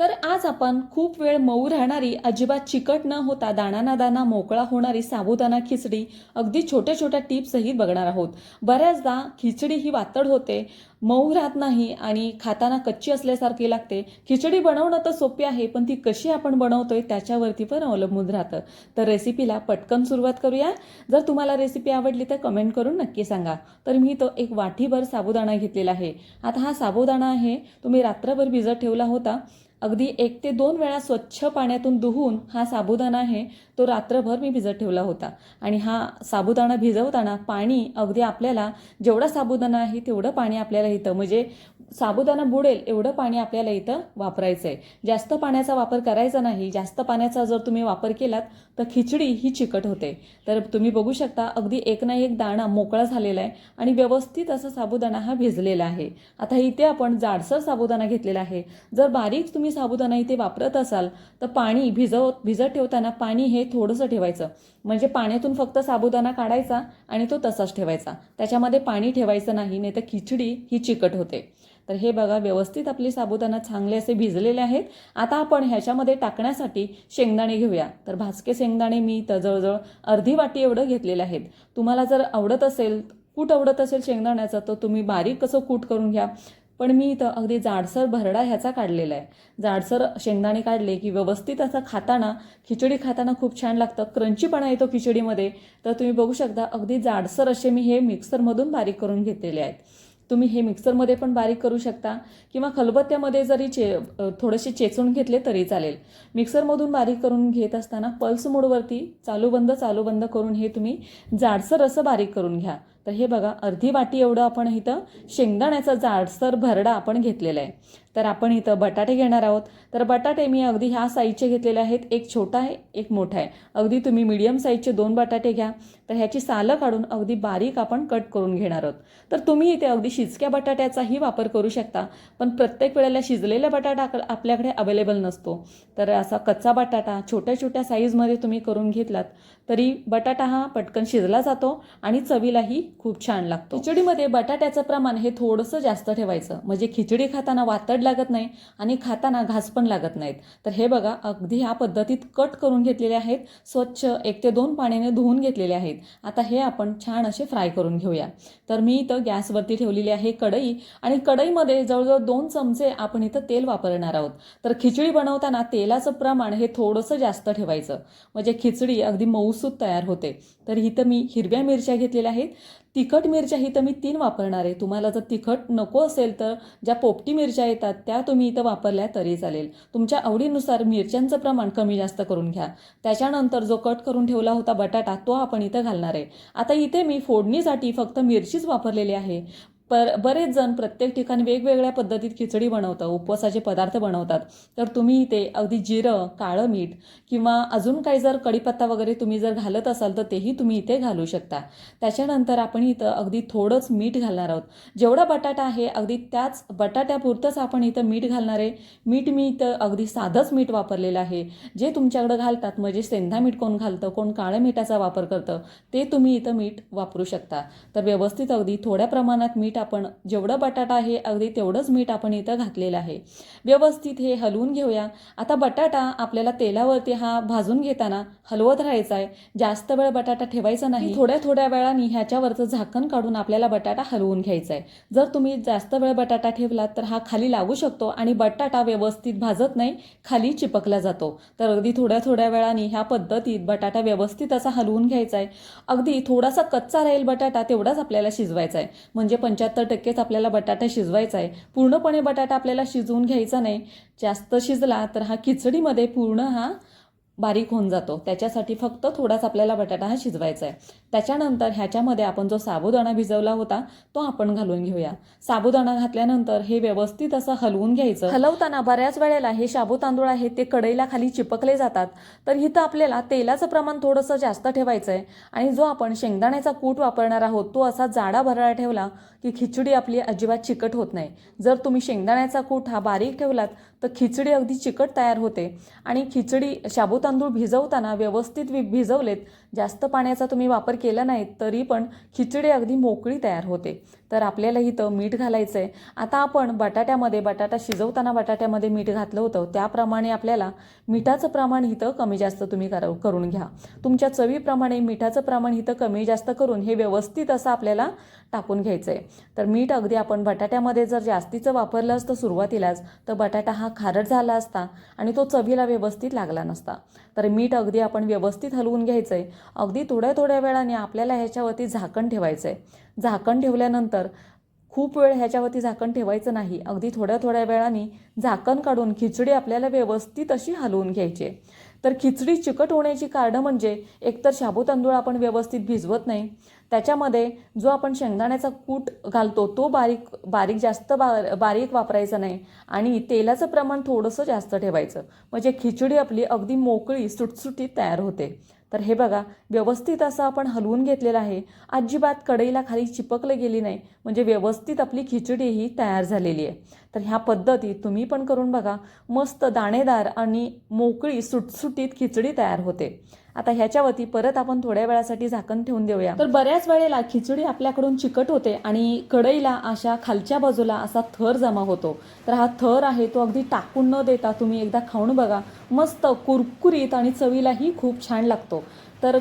तर आज आपण खूप वेळ मऊ राहणारी अजिबात चिकट न होता दाणा ना दाणा मोकळा होणारी साबुदाणा खिचडी अगदी छोट्या छोट्या टिप्सही बघणार आहोत. बऱ्याचदा खिचडी ही वातड होते मऊ राहत नाही आणि खाताना कच्ची असल्यासारखी लागते. खिचडी बनवणं तर सोपी आहे पण ती कशी आपण बनवतोय त्याच्यावरती पण अवलंबून राहतं. तर रेसिपीला पटकन सुरुवात करूया. जर तुम्हाला रेसिपी आवडली तर कमेंट करून नक्की सांगा. तर मी तो एक वाटीभर साबुदाणा घेतलेला आहे. आता हा साबुदाणा आहे तुम्ही रात्रभर भिजत ठेवला होता. अगदी एक ते दोन वेळा स्वच्छ पाण्यातून धुवून हा साबुदाणा आहे तो रात्रभर मी भिजत ठेवला होता. आणि हा साबुदाणा भिजवताना पाणी अगदी आपल्याला जेवढा साबुदाणा आहे तेवढं पाणी आपल्याला इथं म्हणजे साबुदाणा बुडेल एवढं पाणी आपल्याला इथं वापरायचं आहे जास्त पाण्याचा वापर करायचा नाही जास्त पाण्याचा जर तुम्ही वापर केलात तर खिचडी ही चिकट होते. तर तुम्ही बघू शकता अगदी एक ना एक दाणा मोकळा झालेला आहे आणि व्यवस्थित असा साबुदाणा हा भिजलेला आहे. आता इथे आपण जाडसर साबुदाणा घेतलेला आहे. जर बारीक तुम्ही साबुदाणा इथे वापरत असाल तर पाणी भिजव भिजत ठेवताना पाणी हे थोडंसं ठेवायचं. म्हणजे पाण्यातून फक्त साबुदाणा काढायचा आणि तो तसाच ठेवायचा. त्याच्यामध्ये पाणी ठेवायचं नाही नाही तर खिचडी ही चिकट होते. तर हे बघा व्यवस्थित आपले साबुदाणा चांगले असे भिजलेले आहेत. आता आपण ह्याच्यामध्ये टाकण्यासाठी शेंगदाणे घेऊया. तर भाजके शेंगदाणे मी तर जवळजवळ अर्धी वाटी एवढं घेतलेले आहेत. तुम्हाला जर आवडत असेल कूट आवडत असेल शेंगदाण्याचा तर तुम्ही बारीक कसं कूट करून घ्या. पण मी इथं अगदी जाडसर भरडा ह्याचा काढलेला आहे. जाडसर शेंगदाणे काढले की व्यवस्थित असं खाताना खिचडी खाताना खूप छान लागतं. क्रंचीपणा येतो खिचडीमध्ये. तर तुम्ही बघू शकता अगदी जाडसर असे मी हे मिक्सरमधून बारीक करून घेतलेले आहेत. तुम्ही हे मिक्सरमध्ये पण बारीक करू शकता किंवा खलबत्त्यामध्ये जरी चे थोडेसे चेचून घेतले तरी चालेल. मिक्सरमधून बारीक करून घेत असताना पल्स मोडवरती चालू बंद चालू बंद करून हे तुम्ही जाडसर असं बारीक करून घ्या. तर हे बघा अर्धी वाटी एवढं आपण इथं शेंगदाण्याचा जाडसर भरडा आपण घेतलेला आहे. तर आपण इथं बटाटे घेणार आहोत. तर बटाटे मी अगदी ह्या साईजचे घेतलेले आहेत. एक छोटा आहे एक मोठा आहे. अगदी तुम्ही मीडियम साईजचे दोन बटाटे घ्या. तर ह्याची सालं काढून अगदी बारीक आपण कट करून घेणार आहोत. तर तुम्ही इथे अगदी शिजक्या बटाट्याचाही वापर करू शकता. पण प्रत्येक वेळेला शिजलेला बटाटा आपल्याकडे अवेलेबल नसतो. तर असा कच्चा बटाटा छोट्या छोट्या साईजमध्ये तुम्ही करून घेतलात तरी बटाटा हा पटकन शिजला जातो आणि चवीलाही खूप छान लागतो. खिचडीमध्ये बटाट्याचं प्रमाण हे थोडंसं जास्त ठेवायचं. म्हणजे खिचडी खाताना वातड लागत नाही आणि खाताना घास पण लागत नाहीत. तर हे बघा अगदी ह्या पद्धतीत कट करून घेतलेले आहेत. स्वच्छ एक ते दोन पाण्याने धुवून घेतलेले आहेत. आता हे आपण छान असे फ्राय करून घेऊया. तर मी इथं गॅसवरती ठेवलेली आहे कढई. आणि कढईमध्ये जवळजवळ दोन चमचे आपण इथं तेल वापरणार आहोत. तर खिचडी बनवताना तेलाचं प्रमाण हे थोडंसं जास्त ठेवायचं. म्हणजे खिचडी अगदी मऊसूत तयार होते. तर इथं मी हिरव्या मिरच्या घेतलेल्या आहेत. तिखट मिरच्या ही तर मी तीन वापरणार आहे. तुम्हाला जर तिखट नको असेल तर ज्या पोपटी मिरच्या येतात त्या तुम्ही इथं वापरल्या तरी चालेल. तुमच्या आवडीनुसार मिरच्यांचं प्रमाण कमी जास्त करून घ्या. त्याच्यानंतर जो कट करून ठेवला होता बटाटा तो आपण इथं घालणार आहे. आता इथे मी फोडणीसाठी फक्त मिरचीच वापरलेली आहे. पर बरेच जण प्रत्येक ठिकाणी वेगवेगळ्या पद्धतीत खिचडी बनवतात उपवासाचे पदार्थ बनवतात. तर तुम्ही इथे अगदी जिरं काळं मीठ किंवा अजून काही जर कढीपत्ता वगैरे तुम्ही जर घालत असाल तर तेही तुम्ही इथे घालू शकता. त्याच्यानंतर आपण इथं अगदी थोडंच मीठ घालणार आहोत. जेवढा बटाटा आहे अगदी त्याच बटाट्यापुरतंच आपण इथं मीठ घालणार आहे. मीठ मी इथं अगदी साधंच मीठ वापरलेलं आहे. जे तुमच्याकडं घालतात म्हणजे सेंधा मीठ कोण घालतं कोण काळ्या मिठाचा वापर करतं ते तुम्ही इथं मीठ वापरू शकता. तर व्यवस्थित अगदी थोड्या प्रमाणात मीठ आपण जेवढं बटाटा आहे अगदी तेवढंच मीठ आपण इथं घातलेलं आहे. व्यवस्थित हे हलवून घेऊया. आता बटाटा आपल्याला तेलावरती हा भाजून घेताना हलवत राहायचा आहे. जास्त वेळ बटाटा ठेवायचा नाही. थोड्या थोड्या वेळाने ह्याच्यावरचं झाकण काढून आपल्याला बटाटा हलवून घ्यायचा आहे. जर तुम्ही जास्त वेळ बटाटा ठेवलात तर हा खाली लागू शकतो आणि बटाटा व्यवस्थित भाजत नाही खाली चिपकला जातो. तर अगदी थोड्या थोड्या वेळाने ह्या पद्धतीत बटाटा व्यवस्थित असा हलवून घ्यायचा आहे. अगदी थोडासा कच्चा राहील बटाटा तेवढाच आपल्याला शिजवायचा आहे. म्हणजे पंच्याहत्तर टक्केच आपल्याला बटाटा शिजवायचा आहे. पूर्णपणे बटाटा आपल्याला शिजवून घ्यायचा नाही. जास्त शिजला तर हा खिचडीमध्ये पूर्ण हा बारीक होऊन जातो. त्याच्यासाठी फक्त थोडाच आपल्याला बटाटा हा शिजवायचा आहे. त्याच्यानंतर ह्याच्यामध्ये आपण जो साबुदाणा भिजवला होता तो आपण घालून घेऊया. साबुदाणा घातल्यानंतर हे व्यवस्थित असं हलवून घ्यायचं. हलवताना बऱ्याच वेळेला हे शाबू तांदूळ आहे ते कढईला खाली चिपकले जातात. तर इथं आपल्याला तेलाचं प्रमाण थोडंसं जास्त ठेवायचं आहे. आणि जो आपण शेंगदाण्याचा कूट वापरणार आहोत तो असा जाडा भरडा ठेवला की खिचडी आपली अजिबात चिकट होत नाही. जर तुम्ही शेंगदाण्याचा कूट हा बारीक ठेवलात तर खिचडी अगदी चिकट तयार होते. आणि खिचडी शाबू तांदूळ भिजवताना व्यवस्थित वि भिजवलेत. जास्त पाण्याचा तुम्ही वापर केला नाही तरी पण खिचडी अगदी मोकळी तयार होते. तर आपल्याला इथं मीठ घालायचं आहे आता आपण बटाट्यामध्ये बटाटा शिजवताना बटाट्यामध्ये मीठ घातलं होतं त्याप्रमाणे आपल्याला मिठाचं प्रमाण इथं कमी जास्त तुम्ही कर करून घ्या. तुमच्या चवीप्रमाणे मिठाचं प्रमाण इथं कमी जास्त करून हे व्यवस्थित असं आपल्याला टाकून घ्यायचं आहे तर मीठ अगदी आपण बटाट्यामध्ये जर जास्तीचं वापरलं असतं सुरुवातीलाच तर बटाटा हा खारट झाला असता आणि तो चवीला व्यवस्थित लागला नसता. तर मीठ अगदी आपण व्यवस्थित हलवून घ्यायचं आहे अगदी थोड्या थोड्या वेळाने आपल्याला ह्याच्यावरती झाकण ठेवायचं आहे झाकण ठेवल्यानंतर खूप वेळ ह्याच्यावरती झाकण ठेवायचं नाही. अगदी थोड्या थोड्या वेळाने झाकण काढून खिचडी आपल्याला व्यवस्थित अशी हलवून घ्यायची आहे. तर खिचडी चिकट होण्याची कारणं म्हणजे एकतर शाबू तांदूळ आपण व्यवस्थित भिजवत नाही. त्याच्यामध्ये जो आपण शेंगदाण्याचा कूट घालतो तो बारीक बारीक जास्त बा बारीक वापरायचा नाही आणि तेलाचं प्रमाण थोडंसं जास्त ठेवायचं. म्हणजे खिचडी आपली अगदी मोकळी सुटसुटीत तयार होते. तर हे बघा व्यवस्थित असं आपण हलवून घेतलेलं आहे. अजिबात कढईला खाली चिपकलं गेली नाही. म्हणजे व्यवस्थित आपली खिचडी ही तयार झालेली आहे. तर ह्या पद्धती तुम्ही पण करून बघा. मस्त दाणेदार आणि मोकळी सुटसुटीत खिचडी तयार होते. आता ह्याच्यावरती परत आपण थोड्या वेळासाठी झाकण ठेवून देऊया. तर बऱ्याच वेळेला खिचडी आपल्याकडून चिकट होते आणि कढईला अशा खालच्या बाजूला असा थर जमा होतो. तर हा थर आहे तो अगदी टाकून न देता तुम्ही एकदा खाऊन बघा. मस्त कुरकुरीत आणि चवीलाही खूप छान लागतो. तर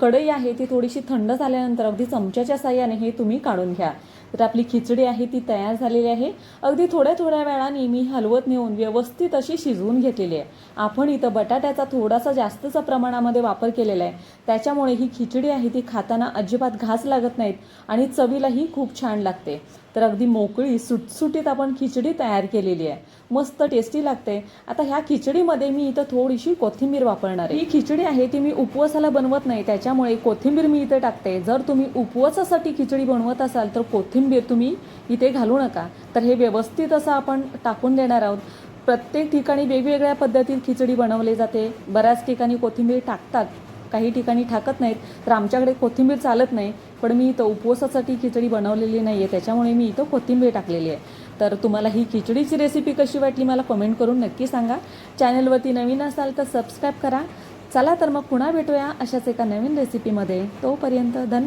कढई आहे ती थोडीशी थंड झाल्यानंतर अगदी चमच्याच्या साह्याने हे तुम्ही काढून घ्या. तर आपली खिचडी आहे ती तयार झालेली आहे. अगदी थोड्या थोड्या वेळाने मी हलवत नेऊन व्यवस्थित अशी शिजवून घेतलेली आहे. आपण इथं बटाट्याचा थोडासा जास्तचा प्रमाणामध्ये वापर केलेला आहे. त्याच्यामुळे ही खिचडी आहे ती खाताना अजिबात घास लागत नाहीत आणि चवीलाही खूप छान लागते. तर अगदी मोकळी सुटसुटीत आपण खिचडी तयार केलेली आहे. मस्त टेस्टी लागते. आता ह्या खिचडीमध्ये मी इथं थोडीशी कोथिंबीर वापरणार आहे. ही खिचडी आहे ती मी उपवासाला बनवत नाही. त्याच्यामुळे कोथिंबीर मी इथे टाकते. जर तुम्ही उपवासासाठी खिचडी बनवत असाल तर कोथिंबीर तुम्ही इथे घालू नका. तर हे व्यवस्थित असं आपण टाकून देणार आहोत. प्रत्येक ठिकाणी वेगवेगळ्या पद्धतीत खिचडी बनवली जाते. बऱ्याच ठिकाणी कोथिंबीर टाकतात. काही ठिकाणी ठाकत नाहीत तर आमच्याकडे कोथिंबीर चालत नाही पण मी इथं उपवासासाठी खिचडी बनवलेली नाही आहे त्याच्यामुळे मी इथं कोथिंबीर टाकलेली आहे. तर तुम्हाला ही खिचडीची रेसिपी कशी वाटली मला कमेंट करून नक्की सांगा. चॅनलवरती नवीन असाल तर सबस्क्राईब करा. चला तर मग पुन्हा भेटूया अशाच एका नवीन रेसिपीमध्ये तोपर्यंत धन्यवाद